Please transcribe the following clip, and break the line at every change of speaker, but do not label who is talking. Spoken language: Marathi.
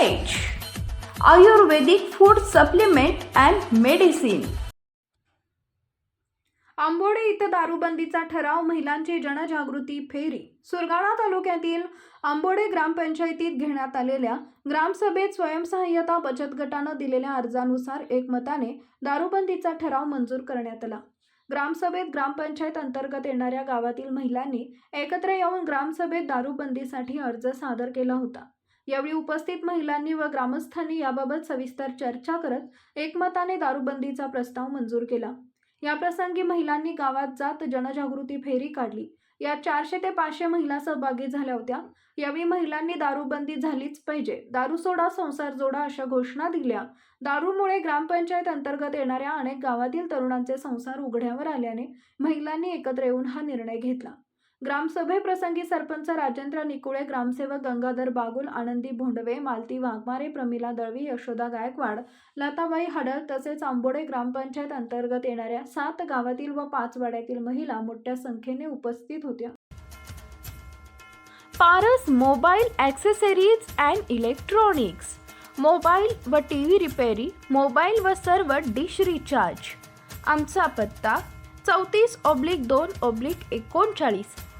Ayurvedic food supplement and medicine
Ambode इथं दारूबंदीचा ठराव महिलांची जनजागृती फेरी. सुरगाणा तालुक्यातील आंबोडे ग्रामपंचायतीत घेण्यात आलेल्या ग्रामसभेत स्वयंसहाय्यता बचत गटानं दिलेल्या अर्जानुसार एकमताने दारूबंदीचा ठराव मंजूर करण्यात आला. ग्रामसभेत ग्रामपंचायत अंतर्गत येणाऱ्या गावातील महिलांनी एकत्र येऊन ग्रामसभेत दारूबंदीसाठी अर्ज सादर केला होता. यावेळी उपस्थित महिलांनी व ग्रामस्थांनी याबाबत सविस्तर चर्चा करत एकमताने दारूबंदीचा प्रस्ताव मंजूर केला. याप्रसंगी महिलांनी गावात जात जनजागृती फेरी काढली. या चारशे ते पाचशे महिला सहभागी झाल्या होत्या. यावेळी महिलांनी दारूबंदी झालीच पाहिजे. दारू सोडा संसार जोडा अशा घोषणा दिल्या. दारूमुळे ग्रामपंचायत अंतर्गत येणाऱ्या अनेक गावातील तरुणांचे संसार उघड्यावर आल्याने महिलांनी एकत्र येऊन हा निर्णय घेतला. ग्रामसभेप्रसंगी सरपंच राजेंद्र निकुळे ग्रामसेवक गंगाधर बागुल आनंदी भोंडवे मालती वाघमारे प्रमिला दळवी यशोदा गायकवाड लताबाई हडळ तसेच आंबोडे ग्रामपंचायत अंतर्गत येणाऱ्या सात गावातील व पाच वाड्यातील महिला मोठ्या संख्येने उपस्थित होत्या.
Paras mobile accessories and electronics. Mobile व टी व्ही रिपेरी मोबाईल व सर्व डिश रिचार्ज. आमचा पत्ता चौतीस ऑब्लिक दोन ऑब्लिक एकोणचाळीस.